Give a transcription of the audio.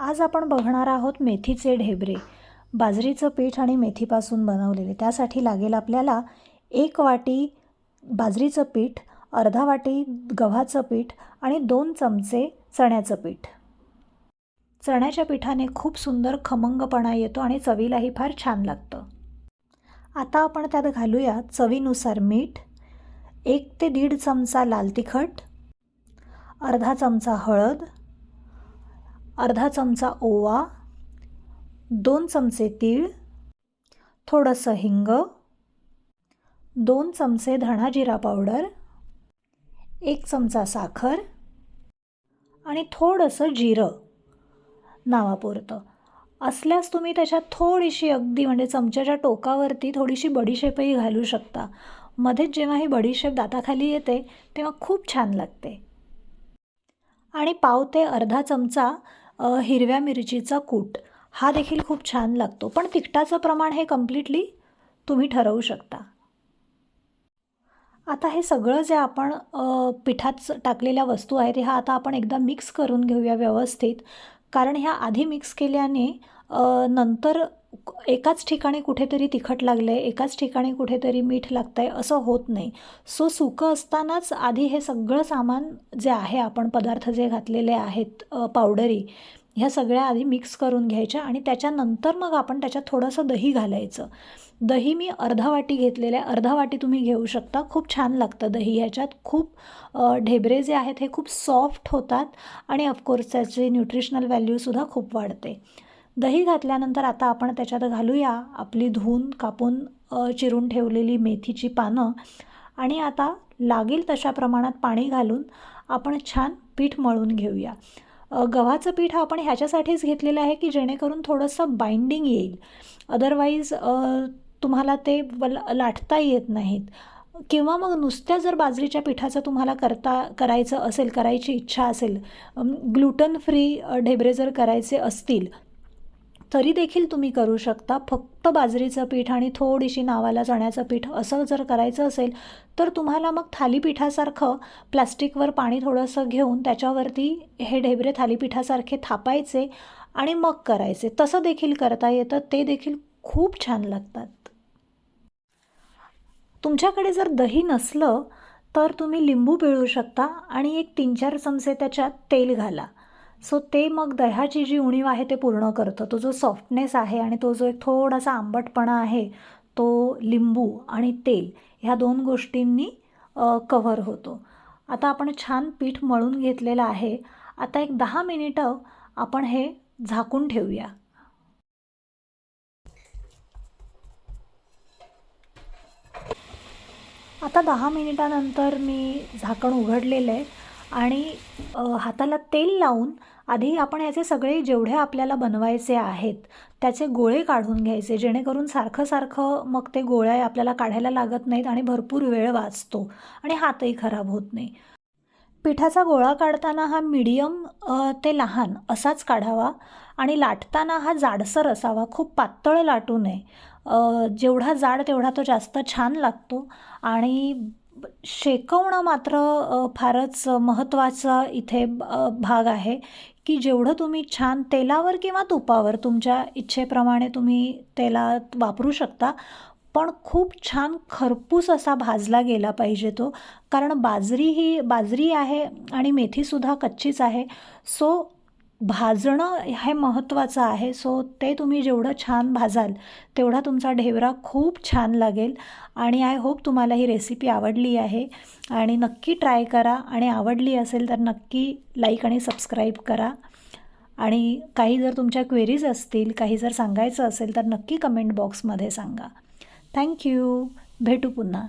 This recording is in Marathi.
आज आपण बघणार आहोत मेथीचे ढेबरे. बाजरीचं पीठ आणि मेथीपासून बनवलेले. त्यासाठी लागेल आपल्याला एक वाटी बाजरीचं पीठ अर्धा वाटी गव्हाचं पीठ आणि दोन चमचे चण्याचं पीठ. चण्याच्या पिठाने खूप सुंदर खमंगपणा येतो आणि चवीलाही फार छान लागतं. आता आपण त्यात घालूया चवीनुसार मीठ एक ते दीड चमचा लाल तिखट अर्धा चमचा हळद अर्धा चमचा ओवा दोन चमचे तीळ थोडंसं हिंग दोन चमचे धणा जिरा पावडर एक चमचा साखर आणि थोडंसं जिरं. नावापुरतं. असल्यास तुम्ही त्याच्यात थोडीशी अगदी म्हणजे चमच्याच्या टोकावरती थोडीशी बडीशेपही घालू शकता. मध्येच जेव्हा ही बडीशेप दाताखाली येते तेव्हा खूप छान लागते. आणि पाव ते अर्धा चमचा हिरव्या मिरचीचा कूट. हा देखील खूप छान लागतो. पण तिखटाचं प्रमाण हे कम्प्लिटली तुम्ही ठरवू शकता. आता हे सगळं जे आपण पिठात टाकलेल्या वस्तू आहेत ह्या आता आपण एकदा मिक्स करून घेऊया व्यवस्थित. कारण ह्या आधी मिक्स केल्याने नंतर एकाच ठिकाणी कुठेतरी तिखट लागलं आहे एकाच ठिकाणी कुठेतरी मीठ लागतं आहे असं होत नाही. सो सुकं असतानाच आधी हे सगळं सामान जे आहे आपण पदार्थ जे घातलेले आहेत पावडरी ह्या सगळ्या आधी मिक्स करून घ्यायच्या आणि त्याच्यानंतर मग आपण त्याच्यात थोडंसं दही घालायचं. दही मी अर्धा वाटी घेतलेलं आहे. अर्धा वाटी तुम्ही घेऊ शकता. खूप छान लागतं दही ह्याच्यात. खूप ढेबरे जे आहेत हे खूप सॉफ्ट होतात आणि ऑफकोर्स त्याचे न्यूट्रिशनल व्हॅल्यूसुद्धा खूप वाढते. दही घातल्यानंतर आता आपण त्याच्यात घालूया आपली धुवून कापून चिरून ठेवलेली मेथीची पानं. आणि आता लागेल तशा प्रमाणात पाणी घालून आपण छान पीठ मळून घेऊया. गव्हाचं पीठ आपण ह्याच्यासाठीच घेतलेलं आहे की जेणेकरून थोडंसं बाइंडिंग येईल. अदरवाईज तुम्हाला ते वल लाटता येत नाहीत. किंवा मग नुसत्या जर बाजरीच्या पिठाचं तुम्हाला करता करायचं असेल करायची इच्छा असेल ग्लुटन फ्री ढेबरे जर करायचे असतील तरी देखील तुम्ही करू शकता. फक्त बाजरीचं पीठ आणि थोडीशी नावाला चण्याचं पीठ असं जर करायचं असेल तर तुम्हाला मग थालीपीठासारखं प्लास्टिकवर पाणी थोडंसं घेऊन त्याच्यावरती हे ढेबरे थालीपीठासारखे थापायचे आणि मग करायचे. तसं देखील करता येतं. ते देखील खूप छान लागतात. तुमच्याकडे जर दही नसलं तर तुम्ही लिंबू पिळू शकता आणि एक तीन चार चमचे त्याच्यात तेल घाला. सो ते मग दह्याची जी उणीव आहे ते पूर्ण करतं. तो जो सॉफ्टनेस आहे आणि तो जो एक थोडासा आंबटपणा आहे तो लिंबू आणि तेल ह्या दोन गोष्टींनी कव्हर होतो. आता आपण छान पीठ मळून घेतलेलं आहे. आता एक दहा मिनिटं आपण हे झाकून ठेवूया. आता दहा मिनिटानंतर मी झाकण उघडलेलं आहे. आणि हाताला तेल लावून आधी आपण याचे सगळे जेवढे आपल्याला बनवायचे आहेत त्याचे गोळे काढून घ्यायचे जेणेकरून सारखं सारखं मग ते गोळ्या आपल्याला काढायला लागत नाहीत आणि भरपूर वेळ वाचतो आणि हातही खराब होत नाही. पिठाचा गोळा काढताना हा मिडियम ते लहान असाच काढावा आणि लाटताना हा जाडसर असावा खूप पातळ लाटू नये. जेवढा जाड तेवढा तो जास्त छान लागतो आणि शेकवणं मात्र फारच महत्त्वाचा इथे भाग आहे की जेवढं तुम्ही छान तेलावर किंवा तुपावर तुमच्या इच्छेप्रमाणे तुम्ही तेलात वापरू शकता पण खूप छान खरपूस असा भाजला गेला पाहिजे तो. कारण बाजरी ही बाजरी आहे आणि मेथीसुद्धा कच्चीच आहे. सो भाजणं हे महत्त्वाचं आहे. सो ते तुम्ही जेवढं छान भाजाल तेवढा तुमचा ढेवरा खूप छान लागेल. आणि आय होप तुम्हाला ही रेसिपी आवडली आहे. आणि नक्की ट्राय करा. आणि आवडली असेल तर नक्की लाईक आणि सबस्क्राईब करा. आणि काही जर तुमच्या क्वेरीज असतील काही जर सांगायचं असेल तर नक्की कमेंट बॉक्समध्ये सांगा. थँक्यू भेटू पुन्हा.